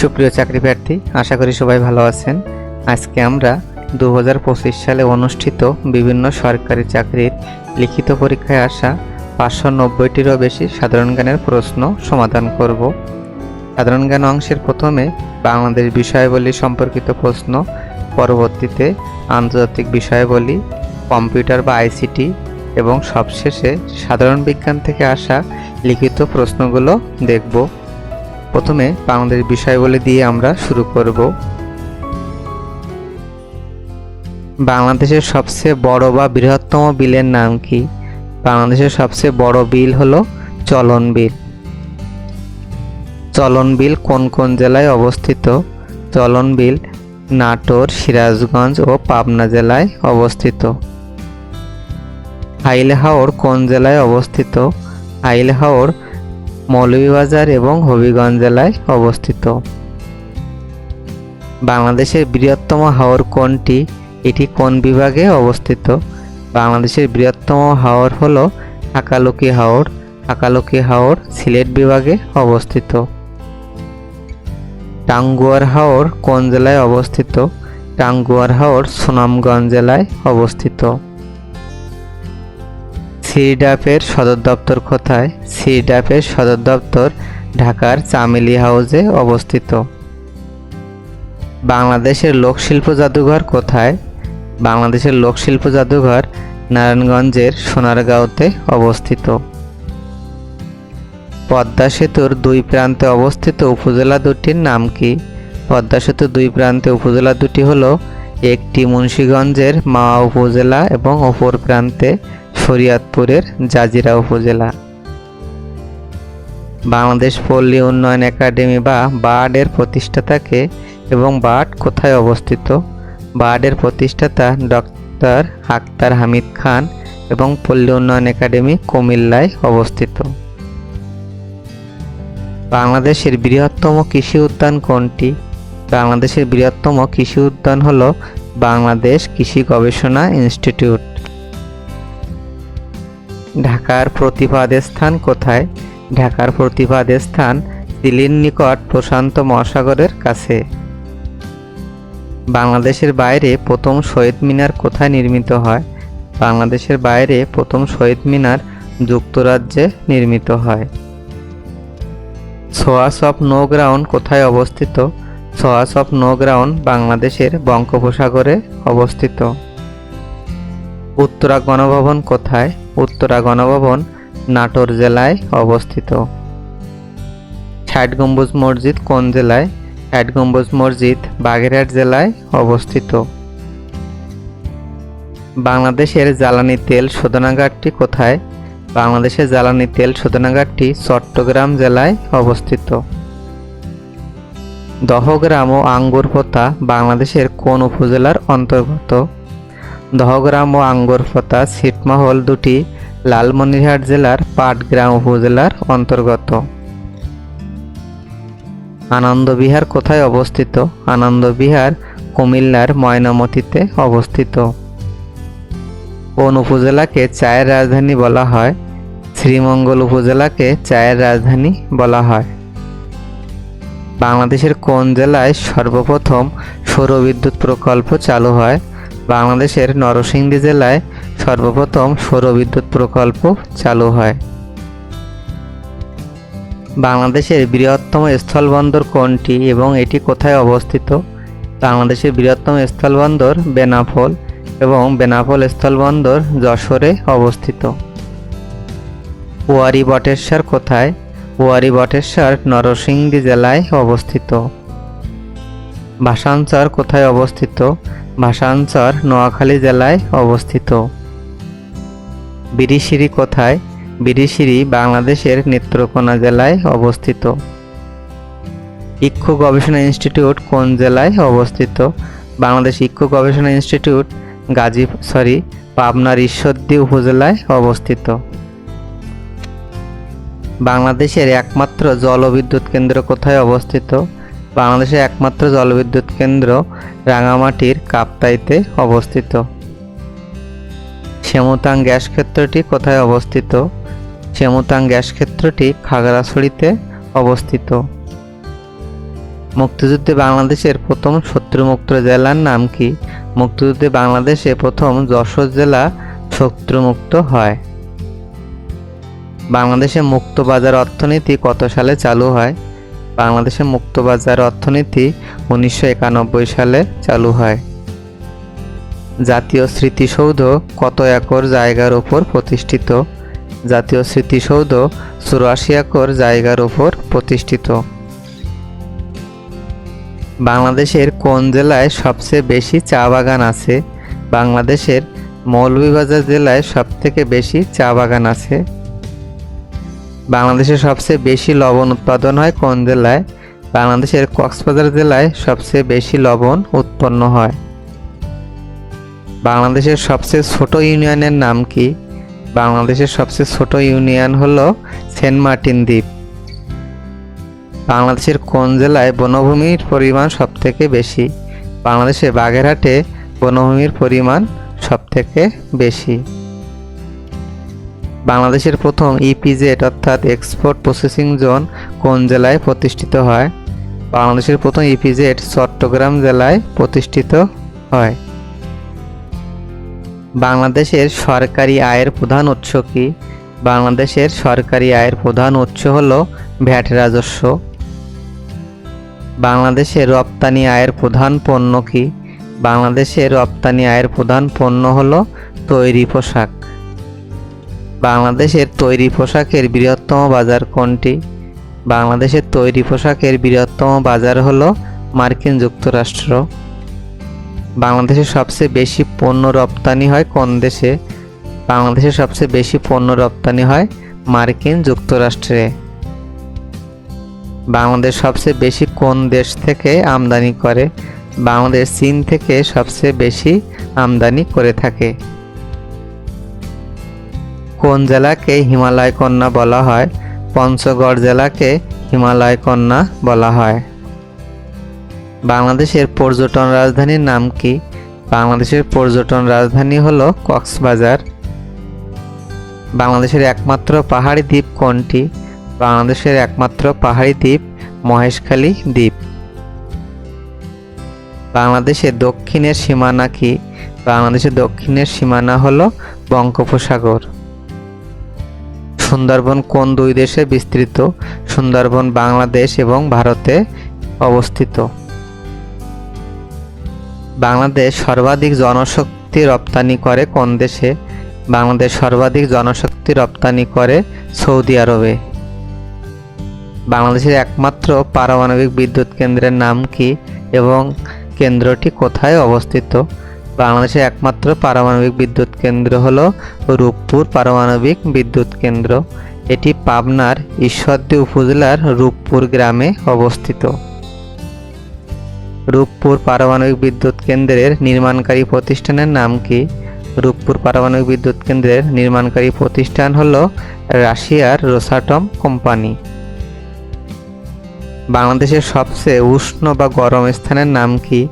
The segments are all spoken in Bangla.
সুপ্রিয় চাকরি প্রার্থী, আশা করি সবাই ভালো আছেন। আজকে আমরা দু হাজার পঁচিশ সালে অনুষ্ঠিত বিভিন্ন সরকারি চাকরির লিখিত পরীক্ষায় আসা পাঁচশো নব্বইটিরও বেশি সাধারণ জ্ঞানের প্রশ্ন সমাধান করব। সাধারণ জ্ঞান অংশের প্রথমে বাংলাদেশ বিষয়াবলী সম্পর্কিত প্রশ্ন, পরবর্তীতে আন্তর্জাতিক বিষয়াবলী, কম্পিউটার বা আইসিটি, এবং সবশেষে সাধারণ বিজ্ঞান থেকে আসা লিখিত প্রশ্নগুলো দেখব। প্রথমে বাংলাদেশ বিষয়গুলি দিয়ে আমরা শুরু করব। বাংলাদেশের সবচেয়ে বড় বা বৃহত্তম বিলের নাম কি? বাংলাদেশের সবচেয়ে বড় বিল হলো চলন বিল। চলন বিল কোন কোন জেলায় অবস্থিত? চলন বিল নাটোর, সিরাজগঞ্জ ও পাবনা জেলায় অবস্থিত। হাইলহাওর কোন জেলায় অবস্থিত? হাইলহাওর মৌলভীবাজার এবং হবিগঞ্জ জেলায় অবস্থিত। বাংলাদেশের বৃহত্তম হাওর কোনটি? এটি কোন বিভাগে অবস্থিত? বাংলাদেশের বৃহত্তম হাওর হল হাকালুকি হাওর। হাকালুকি হাওর সিলেট বিভাগে অবস্থিত। টাঙ্গুয়ার হাওর কোন জেলায় অবস্থিত? টাঙ্গুয়ার হাওর সুনামগঞ্জ জেলায় অবস্থিত। সিডাপের সদর দপ্তর কোথায়? সিডাপের সদর দপ্তর ঢাকার চামেলি হাউসে অবস্থিত। বাংলাদেশের লোকশিল্প জাদুঘর কোথায়? বাংলাদেশের লোকশিল্প জাদুঘর নারায়ণগঞ্জের সোনারগাঁওতে অবস্থিত। পদ্মা সেতুর দুই প্রান্তে অবস্থিত উপজেলা দুটির নাম কি? পদ্মা সেতুর দুই প্রান্তে উপজেলা দুটি হল একটি মুন্সীগঞ্জের মাওয়া উপজেলা এবং অপর প্রান্তে শরীয়তপুরের জাজিরা উপজেলা। বাংলাদেশ পল্লী উন্নয়ন একাডেমি বা বার্ডের প্রতিষ্ঠাতাকে এবং বার্ড কোথায় অবস্থিত? বার্ডের প্রতিষ্ঠাতা ডক্টর আক্তার হামিদ খান এবং পল্লী উন্নয়ন একাডেমি কুমিল্লায় অবস্থিত। বাংলাদেশের বৃহত্তম কৃষি উদ্যান কোনটি? বাংলাদেশের বৃহত্তম কৃষি উদ্যান হল বাংলাদেশ কৃষি গবেষণা ইনস্টিটিউট। ঢাকার প্রতিপাদ স্থান কোথায়? ঢাকার প্রতিপাদ স্থান দিল্লির নিকট প্রশান্ত মহাসাগরের কাছে। বাংলাদেশের বাইরে প্রথম শহীদ মিনার কোথায় নির্মিত হয়? বাংলাদেশের বাইরে প্রথম শহীদ মিনার যুক্তরাজ্যে নির্মিত হয়। সোয়াস অফ নো গ্রাউন্ড কোথায় অবস্থিত? সোয়াস অফ নো গ্রাউন্ড বাংলাদেশের বঙ্গোপসাগরে অবস্থিত। উত্তরা গণভবন কোথায়? উত্তরা গণভবন নাটোর জেলায় অবস্থিত। ষাট গম্বুজ মসজিদ কোন জেলায়? ষাট গম্বুজ মসজিদ বাগেরহাট জেলায় অবস্থিত। বাংলাদেশের জ্বালানি তেল শোধনাগারটি কোথায়? বাংলাদেশের জ্বালানি তেল শোধনাগারটি চট্টগ্রাম জেলায় অবস্থিত। দহগ্রাম ও আঙ্গুরপোতা বাংলাদেশের কোন উপজেলার অন্তর্গত? দহগ্রাম ও আঙ্গুরপোতা ছিটমহল দুটি লালমনিরহাট জেলার পাটগ্রাম উপজেলার অন্তর্গত। আনন্দবিহার কোথায় অবস্থিত? আনন্দবিহার কুমিল্লার ময়নামতিতে অবস্থিত। কোন উপজেলাকে চায়ের রাজধানী বলা হয়? শ্রীমঙ্গল উপজেলাকে চায়ের রাজধানী বলা হয়। বাংলাদেশের কোন জেলায় সর্বপ্রথম সৌরবিদ্যুৎ প্রকল্প চালু হয়? বাংলাদেশের নরসিংদী জেলায় সর্বপ্রথম সৌরবিদ্যুৎ প্রকল্প চালু হয়। বাংলাদেশের বৃহত্তম স্থলবন্দর কোনটি এবং এটি কোথায় অবস্থিত? বাংলাদেশের বৃহত্তম স্থলবন্দর বেনাফল এবং বেনাফল স্থলবন্দর যশোরে অবস্থিত। ওয়ারি বটেশ্বর কোথায়? ওয়ারি বটেশ্বর নরসিংদী জেলায় অবস্থিত। ভাষাঞ্চর কোথায় অবস্থিত? ভাষাঞ্চর নোয়াখালী জেলায় অবস্থিত। বিরিশিরি কোথায়? বিরিশিরি বাংলাদেশের নেত্রকোনা জেলায় অবস্থিত। ইক্ষু গবেষণা ইনস্টিটিউট কোন জেলায় অবস্থিত? বাংলাদেশ ইক্ষু গবেষণা ইনস্টিটিউট গাজী সরি, পাবনার ঈশ্বরদী উপজেলায় অবস্থিত। বাংলাদেশের একমাত্র জলবিদ্যুৎ কেন্দ্র কোথায় অবস্থিত? বাংলাদেশের একমাত্র জলবিদ্যুৎ কেন্দ্র রাঙামাটির কাপ্তাইতে অবস্থিত। সেমুতাং গ্যাস ক্ষেত্রটি কোথায় অবস্থিত? সেমুতাং গ্যাস ক্ষেত্রটি খাগড়াছড়িতে অবস্থিত। মুক্তিযুদ্ধে বাংলাদেশের প্রথম শত্রুমুক্ত জেলার নাম কি? মুক্তিযুদ্ধে বাংলাদেশে প্রথম যশোর জেলা শত্রুমুক্ত হয়। বাংলাদেশে মুক্ত বাজার অর্থনীতি কত সালে চালু হয়? বাংলাদেশে মুক্ত বাজার অর্থনীতি উনিশশো একানব্বই সালে চালু হয়। জাতীয় স্মৃতিসৌধ কত একর জায়গার ওপর প্রতিষ্ঠিত? জাতীয় স্মৃতিসৌধ চুরাশি একর জায়গার উপর প্রতিষ্ঠিত। বাংলাদেশের কোন জেলায় সবচেয়ে বেশি চা বাগান আছে? বাংলাদেশের মৌলভীবাজার জেলায় সবথেকে বেশি চা বাগান আছে? বাংলাদেশের সবচেয়ে বেশি লবণ উৎপাদন হয় কোন জেলায়? বাংলাদেশের কক্সবাজার জেলায় সবচেয়ে বেশি লবণ উৎপন্ন হয়। বাংলাদেশের সবচেয়ে ছোট ইউনিয়নের নাম কি? বাংলাদেশের সবচেয়ে ছোট ইউনিয়ন হলো সেন্ট মার্টিন দ্বীপ। বাংলাদেশের কোন জেলায় বনভূমির পরিমাণ সবথেকে বেশি? বাংলাদেশে বাগেরহাটে বনভূমির পরিমাণ সবথেকে বেশি। বাংলাদেশের প্রথম ইপিজেড অর্থাৎ এক্সপোর্ট প্রসেসিং জোন কোন জেলায় প্রতিষ্ঠিত হয়? বাংলাদেশের প্রথম ইপিজেড চট্টগ্রাম জেলায় প্রতিষ্ঠিত হয়। বাংলাদেশের সরকারি আয়ের প্রধান উৎস কি? বাংলাদেশের সরকারি আয়ের প্রধান উৎস হল ভ্যাট রাজস্ব। বাংলাদেশের রপ্তানি আয়ের প্রধান পণ্য কি? বাংলাদেশের রপ্তানি আয়ের প্রধান পণ্য হল তৈরি পোশাক। বাংলাদেশের তৈরি পোশাকের বৃহত্তম বাজার কোনটি? বাংলাদেশের তৈরি পোশাকের বৃহত্তম বাজার হল মার্কিন যুক্তরাষ্ট্র। বাংলাদেশের সবচেয়ে বেশি পণ্য রপ্তানি হয় কোন দেশে? বাংলাদেশে সবচেয়ে বেশি পণ্য রপ্তানি হয় মার্কিন যুক্তরাষ্ট্রে। বাংলাদেশ সবচেয়ে বেশি কোন দেশ থেকে আমদানি করে? বাংলাদেশ চীন থেকে সবচেয়ে বেশি আমদানি করে থাকে। কোন জেলাকে হিমালয় কন্যা বলা হয়? পঞ্চগড় জেলাকে হিমালয় কন্যা বলা হয়। বাংলাদেশের পর্যটন রাজধানীর নাম কি? বাংলাদেশের পর্যটন রাজধানী হলো কক্সবাজার। বাংলাদেশের একমাত্র পাহাড়ি দ্বীপ কোনটি? বাংলাদেশের একমাত্র পাহাড়ি দ্বীপ মহেশখালী দ্বীপ। বাংলাদেশের দক্ষিণের সীমানা কি? বাংলাদেশের দক্ষিণের সীমানা হলো বঙ্গোপসাগর। সুন্দরবন কোন দুই দেশে বিস্তৃত? সুন্দরবন বাংলাদেশ এবং ভারতে অবস্থিত। বাংলাদেশ সর্বাধিক জনশক্তি রপ্তানি করে কোন দেশে? বাংলাদেশ সর্বাধিক জনশক্তি রপ্তানি করে সৌদি আরবে। বাংলাদেশের একমাত্র পারমাণবিক বিদ্যুৎ কেন্দ্রের নাম কি এবং কেন্দ্রটি কোথায় অবস্থিত? বাংলাদেশের একমাত্র পারমাণবিক বিদ্যুৎ কেন্দ্র হল রূপপুর পারমাণবিক বিদ্যুৎ কেন্দ্র। এটি পাবনার ঈশ্বরদী উপজেলার রূপপুর গ্রামে অবস্থিত। রূপপুর পারমাণবিক বিদ্যুৎ কেন্দ্রের নির্মাণকারী প্রতিষ্ঠানের নাম কি? রূপপুর পারমাণবিক বিদ্যুৎ কেন্দ্রের নির্মাণকারী প্রতিষ্ঠান হল রাশিয়ার রোসাটম কোম্পানি। বাংলাদেশের সবচেয়ে উষ্ণ বা গরম স্থানের নাম কি?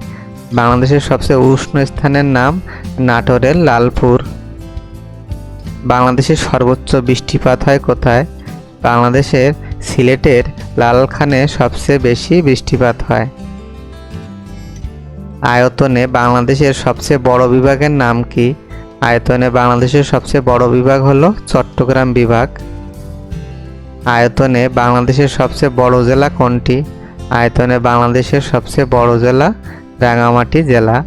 বাংলাদেশের সবচেয়ে উষ্ণ স্থানের নাম নাটোরের লালপুর। বাংলাদেশের সর্বোচ্চ বৃষ্টিপাত হয় কোথায়? বাংলাদেশের সিলেটের লালখানে সবচেয়ে বেশি বৃষ্টিপাত হয়। আয়তনে বাংলাদেশের সবচেয়ে বড় বিভাগের নাম কি? আয়তনে বাংলাদেশের সবচেয়ে বড় বিভাগ হলো চট্টগ্রাম বিভাগ। আয়তনে বাংলাদেশের সবচেয়ে বড় জেলা কোনটি? আয়তনে বাংলাদেশের সবচেয়ে বড় জেলা রাঙামাটি জেলা।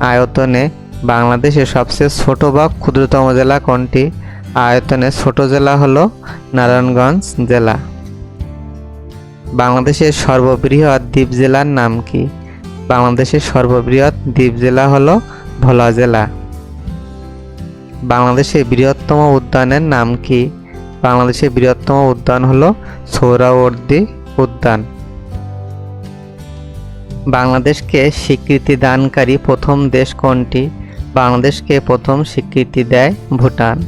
আয়তনে বাংলাদেশের সবচেয়ে ছোট বা ক্ষুদ্রতম জেলা কোনটি? আয়তনে ছোট জেলা হলো নারায়ণগঞ্জ জেলা। বাংলাদেশের সর্ববৃহৎ দ্বীপ জেলার নাম কি? বাংলাদেশের সর্ববৃহৎ দ্বীপ জেলা হলো ভোলা জেলা। বাংলাদেশের বৃহত্তম উদ্যানের নাম কি? বাংলাদেশের বৃহত্তম উদ্যান হল সৌরাবর্দী উদ্যান। বাংলাদেশকে স্বীকৃতি দানকারী প্রথম দেশ কোনটি? বাংলাদেশকে প্রথম স্বীকৃতি দেয় ভুটান।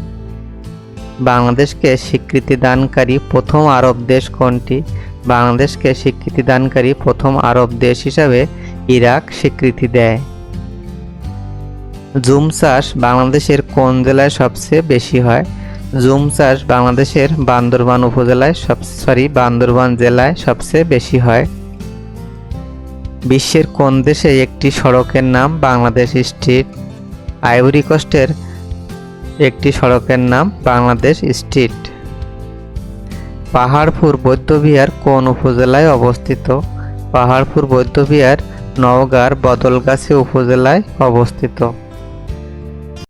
বাংলাদেশকে স্বীকৃতি দানকারী প্রথম আরব দেশ কোনটি? বাংলাদেশকে স্বীকৃতি দানকারী প্রথম আরব দেশ হিসাবে ইরাক স্বীকৃতি দেয়। জুম চাষ বাংলাদেশের কোন জেলায় সবচেয়ে বেশি হয়? জুম চাষ বাংলাদেশের বান্দরবান উপজেলায় সব, সরি, বান্দরবান জেলায় সবচেয়ে বেশি হয়। বিশ্বের কোন দেশে একটি সড়কের নাম বাংলাদেশ স্ট্রিট? আইভরি কোস্টের একটি সড়কের নাম বাংলাদেশ স্ট্রিট। পাহাড়পুর, বৌদ্ধবিহার কোন উপজেলায় অবস্থিত? পাহাড়পুর, বৌদ্ধবিহার নওগাঁর বদলগাছি উপজেলায় অবস্থিত।